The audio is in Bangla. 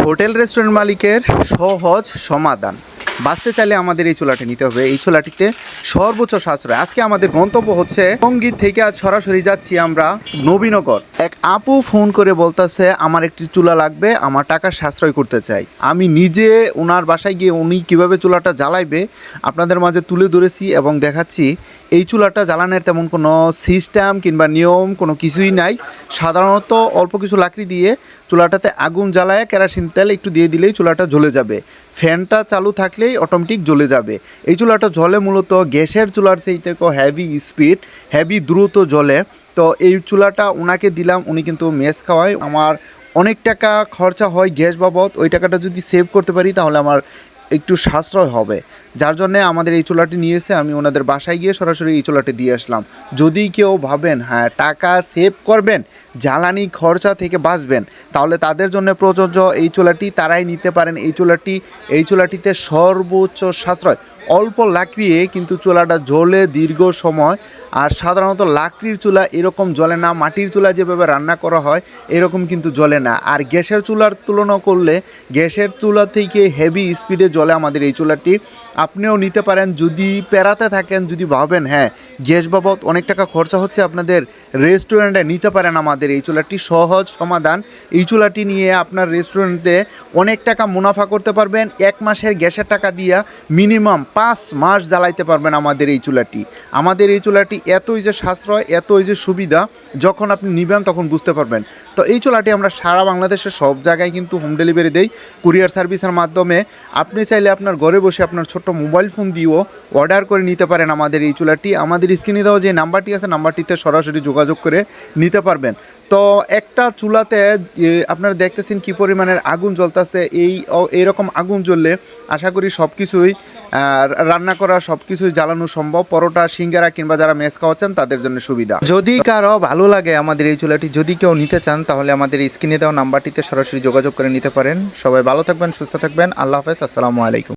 হোটেল রেস্টুরেন্ট মালিকের সহজ সমাধান। বাঁচতে চাইলে আমাদের এই চোলাটি নিতে হবে। এই চোলাটিতে সর্বোচ্চ সাশ্রয়। আজকে আমাদের গন্তব্য হচ্ছে সংগীত থেকে আজ সরাসরি যাচ্ছি আমরা নবীনগর। এক আপু ফোন করে বলতেছে, আমার একটি চুলা লাগবে, আমার টাকা সাশ্রয় করতে চাই। আমি নিজে ওনার বাসায় গিয়ে উনি কীভাবে চুলাটা জ্বালাইবে, আপনাদের মাঝে তুলে ধরেছি এবং দেখাচ্ছি। এই চুলাটা জ্বালানোর তেমন কোনো সিস্টেম কিংবা নিয়ম কোনো কিছুই নাই। সাধারণত অল্প কিছু লাকড়ি দিয়ে চুলাটাতে আগুন জ্বালায়, কেরাসিন তেল একটু দিয়ে দিলেই চুলাটা জ্বলে যাবে। ফ্যানটা চালু থাকলেই অটোমেটিক জ্বলে যাবে। এই চুলাটা জ্বলে মূলত গ্যাসের চুলার চাইতে হ্যাভি স্পিড হ্যাভি দ্রুত জ্বলে। তো এই চুলাটা ওনাকে দিলাম, উনি কিন্তু মেস খাওয়ায়। আমার অনেক টাকা খরচা হয় গ্যাস বাবদ, ওই টাকাটা যদি সেভ করতে পারি তাহলে আমার একটু সাশ্রয় হবে। যার জন্য আমাদের এই চুলাটি নিয়েছে, আমি ওনাদের বাসায় গিয়ে সরাসরি এই চুলাটি দিয়ে আসলাম। যদি কেউ ভাবেন হ্যাঁ টাকা সেভ করবেন, জ্বালানি খরচা থেকে বাঁচবেন, তাহলে তাদের জন্য প্রযোজ্য এই চুলাটি, তারাই নিতে পারেন এই চুলাটি। এই চুলাটিতে সর্বোচ্চ সাশ্রয়। অল্প লাকড়িয়ে কিন্তু চুলাটা জ্বলে দীর্ঘ সময়, আর সাধারণত লাকড়ির চুলা এরকম জ্বলে না, মাটির চুলা যেভাবে রান্না করা হয়, এরকম কিন্তু জ্বলে না। আর গ্যাসের চুলার তুলনা করলে, গ্যাসের চুলা থেকে হেভি স্পিডে জ্বলে আমাদের এই চুলাটি। আপনিও নিতে পারেন, যদি পেরাতে থাকেন, যদি ভাবেন হ্যাঁ গ্যাস বাবদ অনেক টাকা খরচা হচ্ছে, আপনাদের রেস্টুরেন্টে নিতে পারেন আমাদের এই চুলাটি। সহজ সমাধান, এই চুলাটি নিয়ে আপনার রেস্টুরেন্টে অনেক টাকা মুনাফা করতে পারবেন, এক মাসের গ্যাসের টাকা দিয়া মিনিমাম পাঁচ মাস জ্বালাইতে পারবেন আমাদের এই চুলাটি। আমাদের এই চুলাটি এতই যে সাশ্রয়, এতই যে সুবিধা, যখন আপনি নিবেন তখন বুঝতে পারবেন। তো এই চুলাটি আমরা সারা বাংলাদেশের সব জায়গায় কিন্তু হোম ডেলিভারি দেই কুরিয়ার সার্ভিসের মাধ্যমে। আপনি চাইলে আপনার ঘরে বসে আপনার ছোট্ট মোবাইল ফোন দিয়েও অর্ডার করে নিতে পারেন আমাদের এই চুলাটি। আমাদের স্ক্রিনে দেওয়া যে নাম্বারটি আছে, নাম্বারটিতে সরাসরি যোগাযোগ করে নিতে পারবেন। তো একটা চুলাতে আপনারা দেখতেছেন কি পরিমাণের আগুন জ্বলতেছে। এই এইরকম আগুন জ্বললে আশা করি সব কিছুই রান্না করা সব কিছুই জ্বালানো সম্ভব। পরোটা, সিঙ্গারা কিংবা যারা মেস খাওয়াচ্ছেন, তাদের জন্য সুবিধা। যদি কারও ভালো লাগে আমাদের এই চুলাটি, যদি কেউ নিতে চান, তাহলে আমাদের স্ক্রিনে দেওয়া নাম্বারটিতে সরাসরি যোগাযোগ করে নিতে পারেন। সবাই ভালো থাকবেন, সুস্থ থাকবেন। আল্লাহ হাফেজ, আসসালামু আলাইকুম।